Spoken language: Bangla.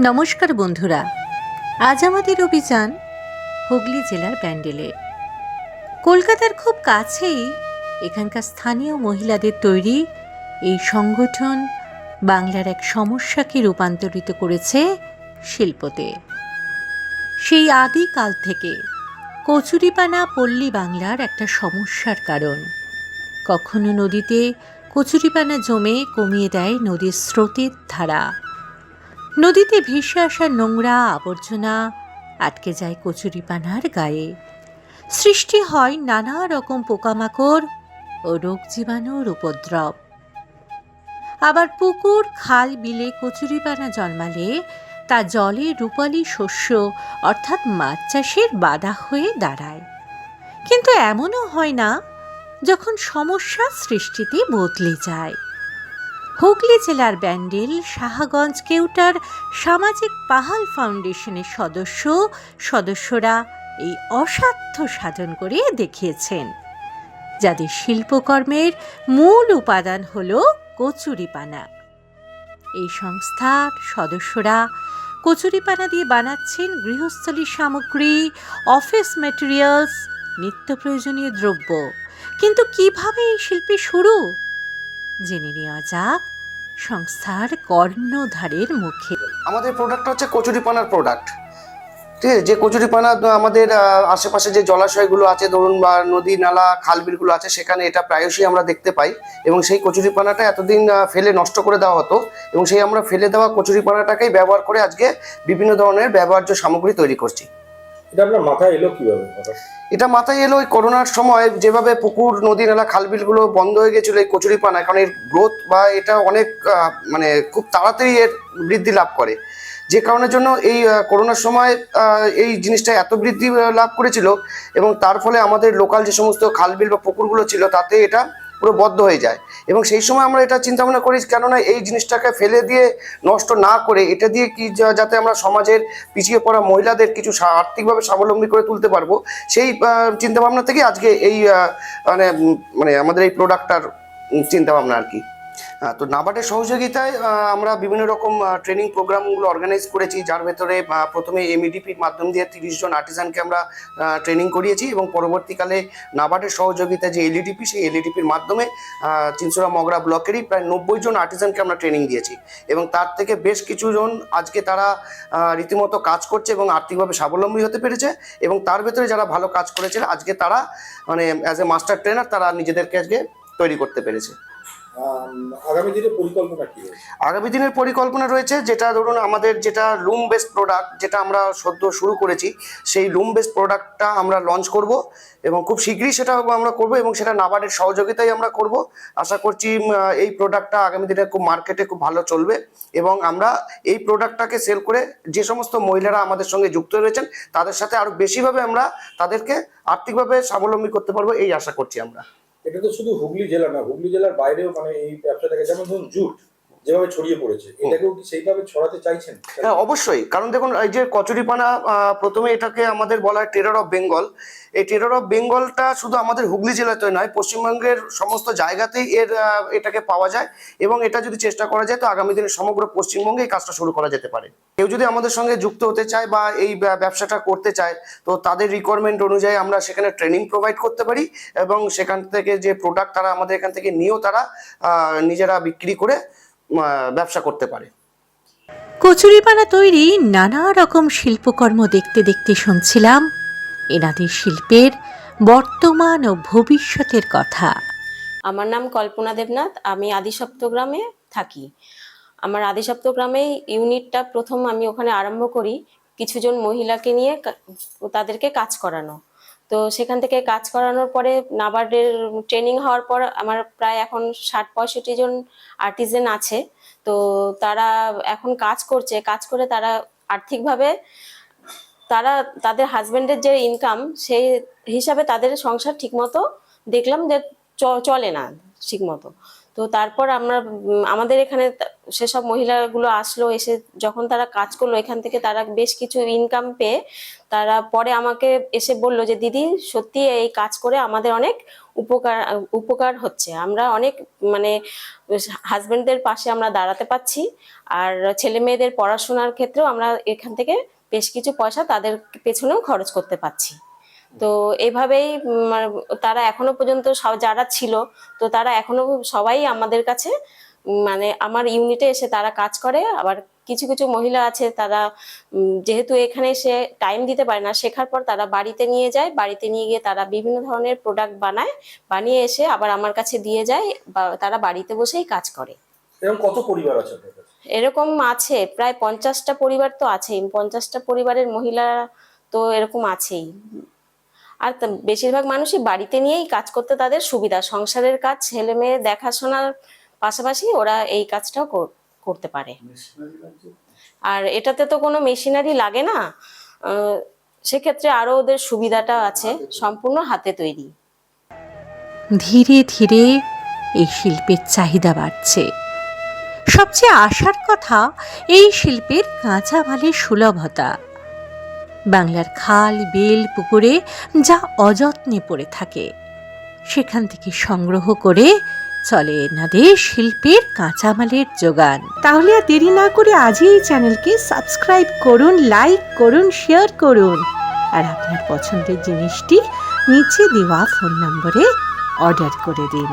নমস্কার বন্ধুরা। আজ আমাদের অভিযান হুগলি জেলার ব্যান্ডেলে কলকাতার খুব কাছেই এখানকার স্থানীয় মহিলাদের তৈরি এই সংগঠন বাংলার এক সমস্যাকে রূপান্তরিত করেছে শিল্পতে। সেই আদিকাল থেকে কচুরিপানা পল্লী বাংলার একটা সমস্যার কারণ। কখনো নদীতে কচুরিপানা জমে কমিয়ে দেয় নদীর স্রোতের ধারা। নদীতে ভেসে আসা নোংরা আবর্জনা আটকে যায় কচুরিপানার গায়ে। সৃষ্টি হয় নানা রকম পোকামাকড় ও রোগ জীবাণুর উপদ্রব। আবার পুকুর, খাল বিলে কচুরিপানা জন্মালে তা জলে রূপালী শস্য অর্থাৎ মাছ চাষের বাধা হয়ে দাঁড়ায়। কিন্তু এমনও হয় না যখন সমস্যা সৃষ্টিতে বদলে যায়। হুগলি জেলার ব্যান্ডেল সাহাগঞ্জ কেউটার সামাজিক পাহাল ফাউন্ডেশনের সদস্য, সদস্যরা এই অসাধ্য সাধন করে দেখিয়েছেন। যাদের শিল্পকর্মের মূল উপাদান হল কচুরিপানা। এই সংস্থার সদস্যরা কচুরিপানা দিয়ে বানাচ্ছেন গৃহস্থলী সামগ্রী, অফিস ম্যাটেরিয়ালস নিত্য প্রয়োজনীয় দ্রব্য। কিন্তু কীভাবে এই শিল্পী শুরু? জেনে নেওয়া যাক, সংস্থার কর্ণধারের মুখে। আমাদের প্রোডাক্টটা হচ্ছে কচুরিপানার প্রোডাক্ট ঠিক আছে? যে কচুরিপানা আমাদের আশেপাশে যে জলাশয়গুলো আছে, ধরুন বা নদী, নালা, খালবিলগুলো আছে, সেখানে এটা প্রায়শই আমরা দেখতে পাই। এবং সেই কচুরিপানাটা এতদিন ফেলে নষ্ট করে দেওয়া হতো। এবং সেই আমরা ফেলে দেওয়া কচুরিপানাটাকেই ব্যবহার করে আজকে বিভিন্ন ধরনের ব্যবহার্য সামগ্রী তৈরি করছি। এটা মাথায় এলো কীভাবে? এটা মাথায় এলো ওই করোনার সময় যেভাবে পুকুর নদী নালা খালবিলগুলো বন্ধ হয়ে গেছিল এই কচুরিপানা, কারণ এর গ্রোথ বা এটা অনেক মানে খুব তাড়াতাড়ি এর বৃদ্ধি লাভ করে যে কারণের জন্য এই করোনার সময় এই জিনিসটা এত বৃদ্ধি লাভ করেছিল এবং তার ফলে আমাদের লোকাল যে সমস্ত খালবিল বা পুকুরগুলো ছিল, তাতে এটা পুরো বদ্ধ হয়ে যায়। এবং সেই সময় আমরা এটা চিন্তা ভাবনা করি, কেননা এই জিনিসটাকে ফেলে দিয়ে, নষ্ট না করে, এটা দিয়ে কি যাতে আমরা সমাজের পিছিয়ে পড়া মহিলাদের কিছু আর্থিকভাবে স্বাবলম্বী করে তুলতে পারব, সেই চিন্তাভাবনা থেকে আজকে এই মানে মানে আমাদের এই প্রোডাক্টটার চিন্তা ভাবনা আর কি। তো নাবার্ডের সহযোগিতায় আমরা বিভিন্ন রকম ট্রেনিং প্রোগ্রামগুলো অর্গানাইজ করেছি যার ভেতরে প্রথমে এমইডিপির মাধ্যম দিয়ে তিরিশ জন আর্টিসানকে আমরা ট্রেনিং করিয়েছি এবং পরবর্তীকালে নাবার্ডের সহযোগিতায় যে এলইডিপি সেই এলইডিপির মাধ্যমে আহ, চিনসুরা মগরা ব্লকেরই প্রায় নব্বই জন আর্টিসানকে আমরা ট্রেনিং দিয়েছি। এবং তার থেকে বেশ কিছু জন আজকে তারা রীতিমতো কাজ করছে এবং আর্থিকভাবে স্বাবলম্বী হতে পেরেছে এবং তার ভেতরে যারা ভালো কাজ করেছে আজকে তারা মানে অ্যাজ এ মাস্টার ট্রেনার তারা নিজেদেরকে আজকে তৈরি করতে পেরেছে। আগামী দিনে পরিকল্পনা কি আগামী দিনের পরিকল্পনা রয়েছে যেটা ধরুন আমাদের যেটা লুম বেসড প্রোডাক্ট যেটা আমরা সদ্য শুরু করেছি, সেই লুম বেসড প্রোডাক্টটা আমরা লঞ্চ করব এবং খুব শীঘ্রই সেটা আমরা করব এবং সেটা নাবার্ডের সহযোগিতায় আমরা করব। আশা করছি এই প্রোডাক্টটা আগামী দিনে খুব মার্কেটে খুব ভালো চলবে এবং আমরা এই প্রোডাক্টটাকে সেল করে যে সমস্ত মহিলারা আমাদের সঙ্গে যুক্ত রয়েছেন, তাদের সাথে আরও বেশিভাবে আমরা তাদেরকে আর্থিকভাবে স্বাবলম্বী করতে পারব, এই আশা করছি আমরা। এটা তো শুধু হুগলি জেলা না, হুগলি জেলার বাইরেও মানে এই ব্যবসাটাকে যেমন ধরুন জুট যেভাবে ছড়িয়ে পড়েছে এটাকেও কি সেইভাবে ছড়াতে চাইছেন? হ্যাঁ অবশ্যই। কারণ দেখুন এই যে কচুরিপানা প্রথমে এটাকে আমাদের বলা হয় টেরর অফ বেঙ্গল এই টেরর অফ বেঙ্গলটা শুধু আমাদের হুগলি জেলাতে নয় পশ্চিমবঙ্গের সমস্ত জায়গাতেই এর এটাকে পাওয়া যায় এবং এটা যদি চেষ্টা করা যায় তো আগামী দিনে সমগ্র পশ্চিমবঙ্গে এই কাজটা শুরু করা যেতে পারে। কেউ যদি আমাদের সঙ্গে যুক্ত হতে চায় বা এই ব্যবসাটা করতে চায় তো তাদের রিকোয়ারমেন্ট অনুযায়ী আমরা সেখানে ট্রেনিং প্রোভাইড করতে পারি এবং সেখান থেকে যে প্রোডাক্ট তারা আমাদের এখান থেকে নিয়েও তারা নিজেরা বিক্রি করে ব্যবসা করতে পারে। কচুরিপানা তৈরি নানা রকম শিল্পকর্ম দেখতে দেখতে শুনছিলাম। এনাদের শিল্পের বর্তমান ও ভবিষ্যতের কথা। আমার নাম কল্পনা দেবনাথ আমি আদি সপ্তগ্রামে থাকি। আমার আদি সপ্তগ্রামে ইউনিটটা প্রথম আমি ওখানে আরম্ভ করি কিছুজন মহিলাকে নিয়ে তাদেরকে কাজ করানো। তো সেখান থেকে কাজ করানোর পরে নাবার্ডের ট্রেনিং হওয়ার পর আমার প্রায় এখন ষাট পঁয়ষট্টি জন আর্টিজেন আছে। তো তারা এখন কাজ করছে, কাজ করে তারা আর্থিকভাবে তারা, তাদের হাজব্যান্ডের যে ইনকাম সেই হিসাবে তাদের সংসার ঠিকমতো দেখলাম যে চলে না ঠিকমতো। তো তারপর আমরা আমাদের এখানে সেসব মহিলাগুলো আসলো, এসে যখন তারা কাজ করল, এখান থেকে তারা বেশ কিছু ইনকাম পেয়ে তারা পরে আমাকে এসে বলল যে, দিদি, সত্যি এই কাজ করে আমাদের অনেক উপকার উপকার হচ্ছে। আমরা অনেক মানে হাজবেন্ডদের পাশে আমরা দাঁড়াতে পাচ্ছি আর ছেলে মেয়েদের পড়াশোনার ক্ষেত্রেও আমরা এখান থেকে বেশ কিছু পয়সা তাদের পেছনেও খরচ করতে পারছি। তো এভাবেই মানে তারা এখনও পর্যন্ত যারা ছিল তো তারা এখনও সবাই আমাদের কাছে মানে আমার ইউনিটে এসে তারা কাজ করে। আবার কিছু কিছু মহিলা আছে তারা যেহেতু এখানে এসে টাইম দিতে পারে না শেখার পর তারা বাড়িতে নিয়ে যায়। বাড়িতে নিয়ে গিয়ে তারা বিভিন্ন ধরনের প্রোডাক্ট বানায় বানিয়ে এসে আবার আমার কাছে দিয়ে যায় বা তারা বাড়িতে বসেই কাজ করে। কত পরিবার আছে এরকম আছে প্রায় পঞ্চাশটা পরিবার তো আছেই। পঞ্চাশটা পরিবারের মহিলা তো এরকম আছেই। আর বেশিরভাগ মানুষই বাড়িতে নিয়েই কাজ করতে তাদের সুবিধা। সংসারের কাজ, ছেলে মেয়ে দেখাশোনার পাশাপাশি ওরা এই কাজটাও কর- করতে পারে। আর এটাতে তো কোনো মেশিনারি লাগে না। সেক্ষেত্রে আরও ওদের সুবিধাটা আছে, সম্পূর্ণ হাতে তৈরি। ধীরে ধীরে এই শিল্পের চাহিদা বাড়ছে। সবচেয়ে আশার কথা, এই শিল্পের কাঁচামালের সুলভতা। বাংলার খাল, বিল, পুকুরে যা অযত্নে পড়ে থাকে। সেখান থেকে সংগ্রহ করে চলে এনাদের শিল্পের কাঁচামালের যোগান। তাহলে আর দেরি না করে আজই এই চ্যানেলকে সাবস্ক্রাইব করুন, লাইক করুন, শেয়ার করুন। আর আপনার পছন্দের জিনিসটি নিচে দেওয়া ফোন নম্বরে অর্ডার করে দিন।